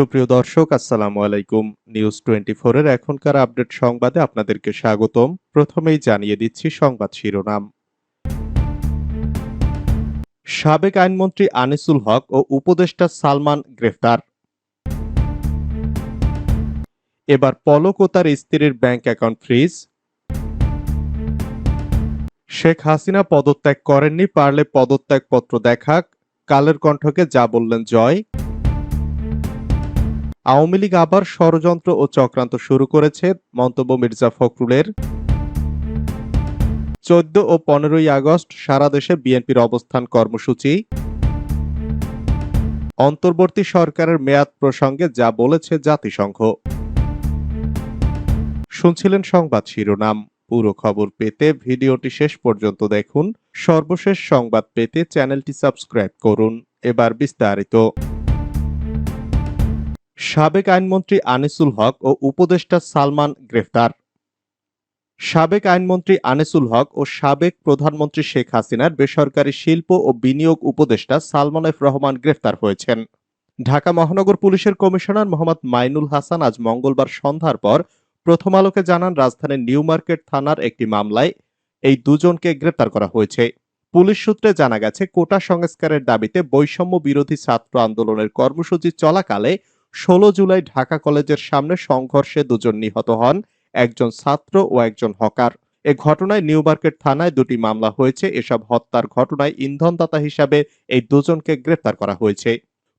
সুপ্রিয় দর্শক, আসসালামু আলাইকুম। নিউজ টোয়েন্টি এর এখনকার আপডেট সংবাদে আপনাদেরকে স্বাগতম। প্রথমেই জানিয়ে দিচ্ছি সংবাদ শিরোনাম। সাবেক আইনমন্ত্রী আনিসুল হক ও উপদেষ্টা সালমান গ্রেফতার। এবার পলক ও তার স্ত্রীর bank account freeze. Sheikh Hasina পদত্যাগ করেননি, পারলে পদত্যাগপত্র দেখাক। কালের কণ্ঠকে যা বললেন জয়। আওয়ামী লীগ আবার ষড়যন্ত্র ও চক্রান্ত শুরু করেছে, মন্তব্য মির্জা ফখরুলের। চোদ্দ ও পনেরোই আগস্ট সারা দেশে বিএনপির অবস্থান কর্মসূচি। অন্তর্বর্তী সরকারের মেয়াদ প্রসঙ্গে যা বলেছে জাতিসংঘ। শুনছিলেন সংবাদ শিরোনাম। পুরো খবর পেতে ভিডিওটি শেষ পর্যন্ত দেখুন। সর্বশেষ সংবাদ পেতে চ্যানেলটি সাবস্ক্রাইব করুন। এবার বিস্তারিত। সাবেক আইনমন্ত্রী আনিসুল হক ও উপদেষ্টা সালমান গ্রেফতার। সাবেক আইনমন্ত্রী আনিসুল হক ও সাবেক প্রধানমন্ত্রী শেখ হাসিনার বেসরকারি শিল্প ও বিনিয়োগ উপদেষ্টা সালমান এফ রহমান গ্রেফতার হয়েছেন। ঢাকা মহানগর পুলিশের কমিশনার মোহাম্মদ মাইনুল হাসান আজ মঙ্গলবার সন্ধ্যার পর প্রথম আলোকে জানান, রাজধানীর নিউ মার্কেট থানার একটি মামলায় এই দুজনকে গ্রেপ্তার করা হয়েছে। পুলিশ সূত্রে জানা গেছে, কোটা সংস্কারের দাবিতে বৈষম্য বিরোধী ছাত্র আন্দোলনের কর্মসূচি চলাকালে ষোলো জুলাই ঢাকা কলেজের সামনে সংঘর্ষে দুজন নিহত হন, একজন ছাত্র ও একজন হকার। এ ঘটনায় নিউ মার্কেট থানায় দুটি মামলা হয়েছে। এসব হত্যার ঘটনায় ইন্ধনদাতা হিসাবে এই দুজনকে গ্রেপ্তার করা হয়েছে।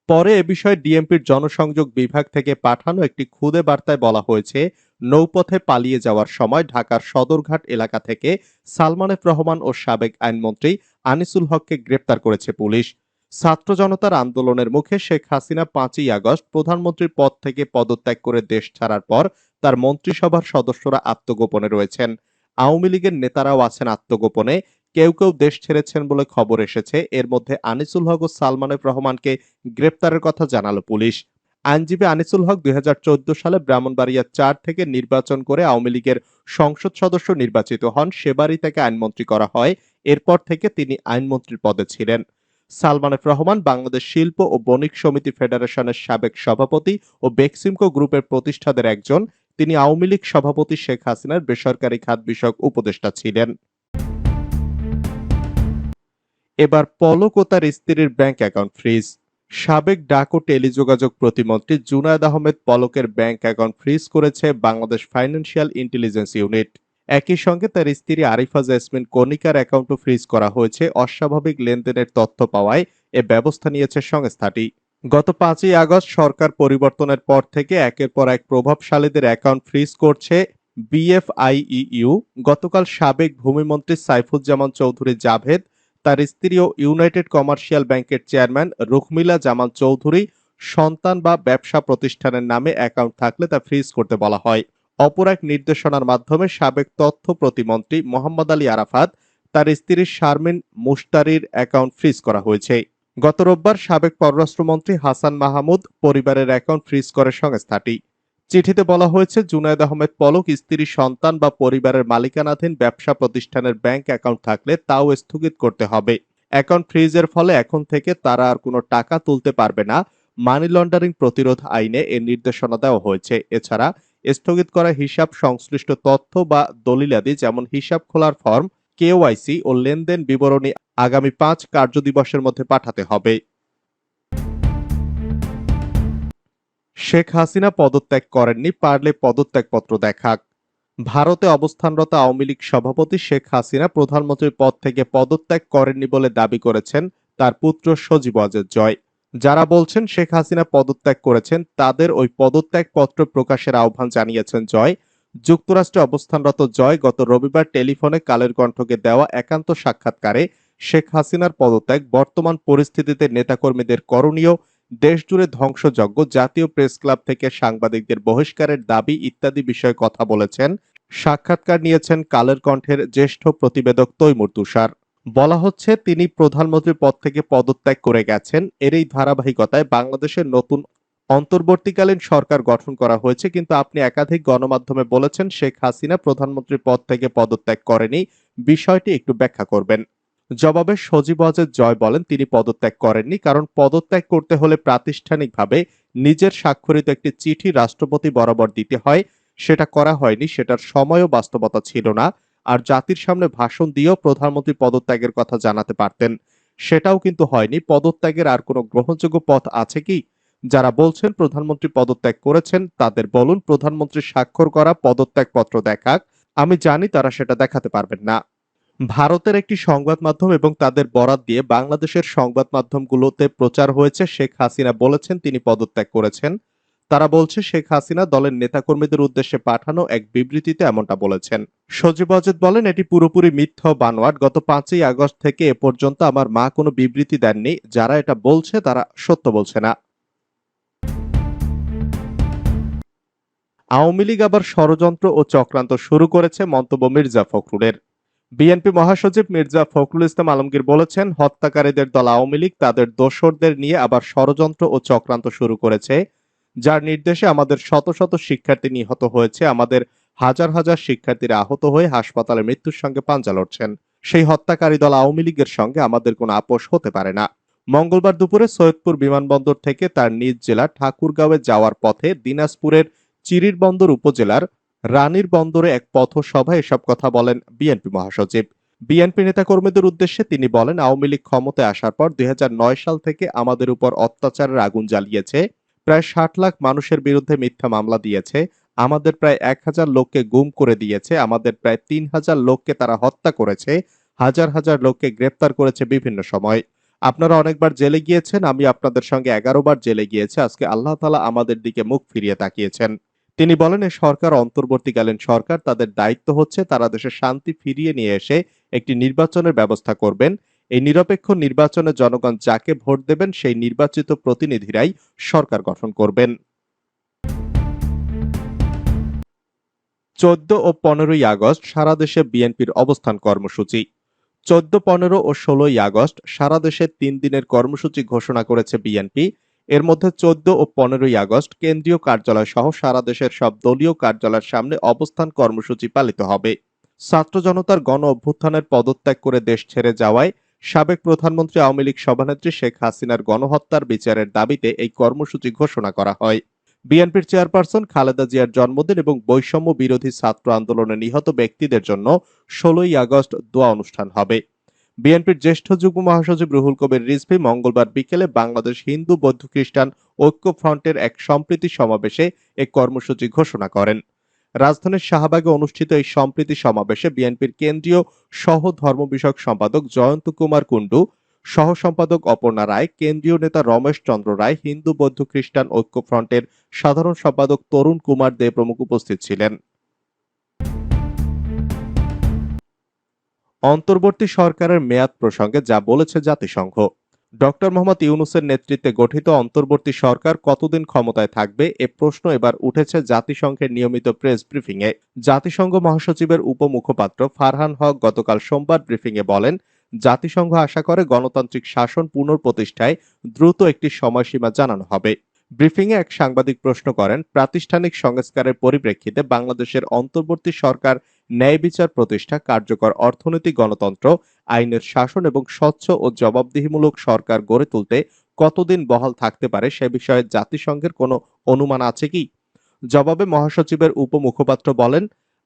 পরে এ বিষয়ে ডিএমপির জনসংযোগ বিভাগ থেকে পাঠানো একটি খুদে বার্তায় বলা হয়েছে, নৌপথে পালিয়ে যাওয়ার সময় ঢাকার সদরঘাট এলাকা থেকে সালমান এফ রহমান ও সাবেক আইনমন্ত্রী আনিসুল হককে গ্রেপ্তার করেছে পুলিশ। ছাত্র জনতার আন্দোলনের মুখে শেখ হাসিনা পাঁচই আগস্ট প্রধানমন্ত্রীর পদ থেকে পদত্যাগ করে দেশ ছাড়ার পর তার মন্ত্রিসভার সদস্যরা আত্মগোপনে রয়েছেন। আওয়ামী লীগের নেতারাও আছেন আত্মগোপনে। কেউ কেউ দেশ ছেড়েছেন বলে খবর এসেছে। এর মধ্যে আনিসুল হক ও সালমান এফ রহমানকে গ্রেপ্তারের কথা জানালো পুলিশ। আইনজীবী আনিসুল হক দুই হাজার চোদ্দ সালে ব্রাহ্মণবাড়িয়া চার থেকে নির্বাচন করে আওয়ামী লীগের সংসদ সদস্য নির্বাচিত হন। সেবারই তাকে আইনমন্ত্রী করা হয়। এরপর থেকে তিনি আইনমন্ত্রীর পদে ছিলেন। সালমান এফ রহমান, বাংলাদেশ শিল্প ও বণিক সমিতি ফেডারেশনের সাবেক সভাপতি ও বেক্সিমকো গ্রুপের প্রতিষ্ঠাদের একজন। তিনি আওয়ামী লীগ সভাপতি শেখ হাসিনার বেসরকারি খাত বিষয়ক উপদেষ্টা ছিলেন। এবার পলক ও তার স্ত্রীর ব্যাংক অ্যাকাউন্ট ফ্রিজ। সাবেক ডাক ও টেলিযোগাযোগ প্রতিমন্ত্রী জুনায়দ আহমেদ পলকের ব্যাংক অ্যাকাউন্ট ফ্রিজ করেছে বাংলাদেশ ফাইন্যান্সিয়াল ইন্টেলিজেন্স ইউনিট। একই সঙ্গে তার স্ত্রী আরিফা জেসমিন কনিকার অ্যাকাউন্টও ফ্রিজ করা হয়েছে। অস্বাভাবিক লেনদেনের তথ্য পাওয়ায় এ ব্যবস্থা নিয়েছে সংস্থাটি। গত পাঁচই আগস্ট সরকার পরিবর্তনের পর থেকে একের পর এক প্রভাবশালীদের অ্যাকাউন্ট ফ্রিজ করছে বিএফআইইউ। গতকাল সাবেক ভূমিমন্ত্রী সাইফুজ্জামান চৌধুরী জাভেদ, তার স্ত্রী ও ইউনাইটেড কমার্শিয়াল ব্যাংকের চেয়ারম্যান রুখমিলা জামান চৌধুরী সন্তান বা ব্যবসা প্রতিষ্ঠানের নামে অ্যাকাউন্ট থাকলে তা ফ্রিজ করতে বলা হয়। অপর এক নির্দেশনার মাধ্যমে সাবেক তথ্য প্রতিমন্ত্রী মোহাম্মদ আলী আরাফাত তার স্ত্রী শারমিন মুশতারির অ্যাকাউন্ট ফ্রিজ করা হয়েছে। গত রোববার সাবেক পররাষ্ট্রমন্ত্রী হাসান মাহমুদ পরিবারের অ্যাকাউন্ট ফ্রিজ করে সংস্থাটি। চিঠিতে বলা হয়েছে, জুনায়দ আহমেদ পলক স্ত্রী, সন্তান বা পরিবারের মালিকানাধীন ব্যবসা প্রতিষ্ঠানের ব্যাংক অ্যাকাউন্ট থাকলে তাও স্থগিত করতে হবে। অ্যাকাউন্ট ফ্রিজের ফলে এখন থেকে তারা আর কোনো টাকা তুলতে পারবে না। মানি লন্ডারিং প্রতিরোধ আইনে এর নির্দেশনা দেওয়া হয়েছে। এছাড়া স্থগিত করা হিসাব সংশ্লিষ্ট তথ্য বা দলিলাদি, যেমন হিসাব খোলার ফর্ম কেওয়াইসি ও লেনদেন বিবরণী আগামী পাঁচ কার্যদিবসের মধ্যে পাঠাতে হবে। শেখ হাসিনা পদত্যাগ করেননি, পারলে পদত্যাগপত্র দেখাক। ভারতে অবস্থানরত আওয়ামী লীগ সভাপতি শেখ হাসিনা প্রধানমন্ত্রীর পদ থেকে পদত্যাগ করেননি বলে দাবি করেছেন তার পুত্র সজীব অজের জয়। যারা বলছেন শেখ হাসিনা পদত্যাগ করেছেন, তাদের ওই পদত্যাগ পত্র প্রকাশের আহ্বান জানিয়েছেন জয়। যুক্তরাষ্ট্রে অবস্থানরত জয় গত রবিবার টেলিফোনে কালের কণ্ঠকে দেওয়া একান্ত সাক্ষাৎকারে শেখ হাসিনার পদত্যাগ বর্তমান পরিস্থিতিতে নেতাকর্মীদের করণীয়, দেশজুড়ে ধ্বংসযজ্ঞ, জাতীয় প্রেস ক্লাব থেকে সাংবাদিকদের বহিষ্কারের দাবি ইত্যাদি বিষয়ে কথা বলেছেন। সাক্ষাৎকার নিয়েছেন কালের কণ্ঠের জ্যেষ্ঠ প্রতিবেদক তৈমুর তুষার। বলা হচ্ছে তিনি প্রধানমন্ত্রীর পদ থেকে পদত্যাগ করে গেছেন। এর এই ধারাবাহিকতায় বাংলাদেশের নতুন অন্তর্বর্তীকালীন সরকার গঠন করা হয়েছে। কিন্তু আপনি একাধিক গণমাধ্যমে বলেছেন শেখ হাসিনা প্রধানমন্ত্রীর পদ থেকে পদত্যাগ করেনি। বিষয়টি একটু ব্যাখ্যা করবেন। জবাবে সজীব অজের জয় বলেন, তিনি পদত্যাগ করেননি কারণ পদত্যাগ করতে হলে প্রাতিষ্ঠানিকভাবে নিজের স্বাক্ষরিত একটি চিঠি রাষ্ট্রপতি বরাবর দিতে হয়। সেটা করা হয়নি, সেটার সময়ও বাস্তবতা ছিল না। আর জাতির সামনে ভাষণ দিয়েও প্রধানমন্ত্রী পদত্যাগের কথা জানাতে পারতেন। সেটাও কিন্তু হয়নি। পদত্যাগের আর কোনো গ্রহণযোগ্য পথ আছে কি? যারা বলছেন প্রধানমন্ত্রী পদত্যাগ করেছেন, তাদের বলুন প্রধানমন্ত্রী স্বাক্ষর করা পদত্যাগপত্র দেখাক। আমি জানি তারা সেটা দেখাতে পারবেন না। ভারতের একটি সংবাদ মাধ্যম এবং তাদের বরাত দিয়ে বাংলাদেশের সংবাদ মাধ্যমগুলোতে প্রচার হয়েছে। শেখ হাসিনা বলেছেন তিনি পদত্যাগ করেছেন। তারা বলছে, শেখ হাসিনা দলের নেতাকর্মীদের উদ্দেশ্যে পাঠানো এক বিবৃতিতে এমনটা বলেছেন। সজীব অজিত বলেন, এটি পুরোপুরি মিথ্যা বানোয়াট। গত পাঁচই আগস্ট থেকে এ পর্যন্ত আমার মা কোনো বিবৃতি দেননি। যারা এটা বলছে, তারা সত্য বলছে না। আওয়ামী লীগ আবার ষড়যন্ত্র ও চক্রান্ত শুরু করেছে মন্তব্য মির্জা ফখরুলের। বিএনপি মহাসচিব মির্জা ফখরুল ইসলাম আলমগীর বলেছেন, হত্যাকারীদের দল আওয়ামী লীগ, তাদের দোসরদের নিয়ে আবার ষড়যন্ত্র ও চক্রান্ত শুরু করেছে। যার নির্দেশে আমাদের শত শত শিক্ষার্থী নিহত হয়েছে, আমাদের হাজার হাজার শিক্ষার্থীরা আহত হয়ে হাসপাতালে মৃত্যুর সঙ্গে পাঞ্জা লড়ছেন। সেই হত্যাকারী দল আওয়ামী লীগের সঙ্গে আমাদের কোনো আপোষ হতে পারে না। মঙ্গলবার দুপুরে সৈয়দপুর বিমানবন্দর থেকে তার নিজ জেলা ঠাকুরগাঁওয়ে যাওয়ার পথে দিনাজপুরের চিরির বন্দর উপজেলার রানীর বন্দরে এক পথসভায় এসব কথা বলেন বিএনপি মহাসচিব। বিএনপি নেতাকর্মীদের উদ্দেশ্যে তিনি বলেন, আওয়ামী লীগ ক্ষমতায় আসার পর দুই হাজার নয় সাল থেকে আমাদের উপর অত্যাচারের আগুন জ্বালিয়েছে। প্রায় ষাট লাখ মানুষের বিরুদ্ধে মিথ্যা মামলা দিয়েছে। আমাদের প্রায় এক হাজার লোককে গুম করে দিয়েছে। আমাদের প্রায় তিন হাজার লোককে তারা হত্যা করেছে। হাজার হাজার লোককে গ্রেপ্তার করেছে বিভিন্ন সময়। আপনারা অনেকবার জেলে গিয়েছেন, আমি আপনাদের সঙ্গে এগারো বার জেলে গিয়েছে। আজকে আল্লাহ তালা আমাদের দিকে মুখ ফিরিয়ে তাকিয়েছেন। তিনি বলেন সরকার অন্তর্বর্তীকালীন সরকার, তাদের দায়িত্ব হচ্ছে তারা দেশে শান্তি ফিরিয়ে নিয়ে এসে একটি নির্বাচনের ব্যবস্থা করবেন। এই নিরপেক্ষ নির্বাচনে জনগণ যাকে ভোট দেবেন, সেই নির্বাচিত প্রতিনিধিরাই সরকার গঠন করবেন। চোদ্দ ও পনেরোই আগস্ট সারা দেশে বিএনপির অবস্থান কর্মসূচি। চোদ্দ, পনেরো ও ষোলোই আগস্ট সারা দেশে তিন দিনের কর্মসূচি ঘোষণা করেছে বিএনপি। এর মধ্যে চোদ্দ ও পনেরোই আগস্ট কেন্দ্রীয় কার্যালয় সহ সারা দেশের সব দলীয় কার্যালয়ের সামনে অবস্থান কর্মসূচি পালিত হবে। ছাত্র জনতার গণ অভ্যুত্থানের পদত্যাগ করে দেশ ছেড়ে যাওয়ায় সাবেক প্রধানমন্ত্রী আওয়ামী লীগ সভানেত্রী শেখ হাসিনার গণহত্যার বিচারের দাবিতে এই কর্মসূচি ঘোষণা করা হয়। বিএনপির চেয়ারপারসন খালেদা জিয়ার জন্মদিন এবং বৈষম্য বিরোধী ছাত্র আন্দোলনে নিহত ব্যক্তিদের জন্য ষোলোই আগস্ট দোয়া অনুষ্ঠান হবে। বিএনপির জ্যেষ্ঠ যুগ্ম মহাসচিব রুহুল কবির রিজভি মঙ্গলবার বিকেলে বাংলাদেশ হিন্দু বৌদ্ধ খ্রিস্টান ঐক্য ফ্রন্টের এক সম্প্রীতি সমাবেশে এক কর্মসূচি ঘোষণা করেন। রাজধানীর শাহবাগে অনুষ্ঠিত এই সম্প্রীতি সমাবেশে বিএনপির কেন্দ্রীয় সহ ধর্ম বিষয়ক সম্পাদক জয়ন্ত কুমার কুণ্ডু সহ সম্পাদক অপর্ণা রায়, কেন্দ্রীয় নেতা রমেশ চন্দ্র রায়, হিন্দু, বৌদ্ধ, খ্রিস্টান ঐক্য ফ্রন্টের সাধারণ সম্পাদক তরুণ কুমার দে প্রমুখ উপস্থিত ছিলেন। অন্তর্বর্তী সরকারের মেয়াদ প্রসঙ্গে যা বলেছে জাতিসংঘ। ডক্টর মোহাম্মদ ইউনুসের নেতৃত্বে গঠিত অন্তর্বর্তী সরকার কতদিন ক্ষমতায় থাকবে এ প্রশ্ন এবার উঠেছে জাতিসংঘের নিয়মিত প্রেস ব্রিফিংয়ে। জাতিসংঘ মহাসচিবের উপমুখপাত্র ফারহান হক গতকাল সোমবার ব্রিফিংয়ে বলেন, জাতিসংঘ আশা করে গণতান্ত্রিক শাসন পুনঃপ্রতিষ্ঠায় দ্রুত একটি সময়সীমা জানানো হবে। ব্রিফিংয়ে এক সাংবাদিক প্রশ্ন করেন, প্রাতিষ্ঠানিক সংস্কারের পরিপ্রেক্ষিতে বাংলাদেশের অন্তর্বর্তী সরকার ন্যায় বিচার প্রতিষ্ঠা কার্যকর অর্থনৈতিক গণতন্ত্র আইনের শাসন এবং স্বচ্ছ ও জবাবদিহিমূলক সরকার গড়ে তুলতে কতদিন বহাল থাকতে পারে সে বিষয়ে জাতিসংঘের কোনো অনুমান আছে কি? জবাবে মহাসচিবের উপমুখপাত্র বলেন,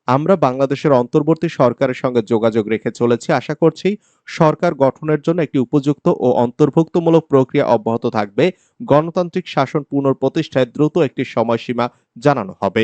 আমরা বাংলাদেশের অন্তর্বর্তী সরকারের সঙ্গে যোগাযোগ রেখে চলেছি। আশা করছি সরকার গঠনের জন্য একটি উপযুক্ত ও অন্তর্ভুক্তমূলক প্রক্রিয়া অব্যাহত থাকবে। গণতান্ত্রিক শাসন পুনঃপ্রতিষ্ঠায় দ্রুত একটি সময়সীমা জানানো হবে।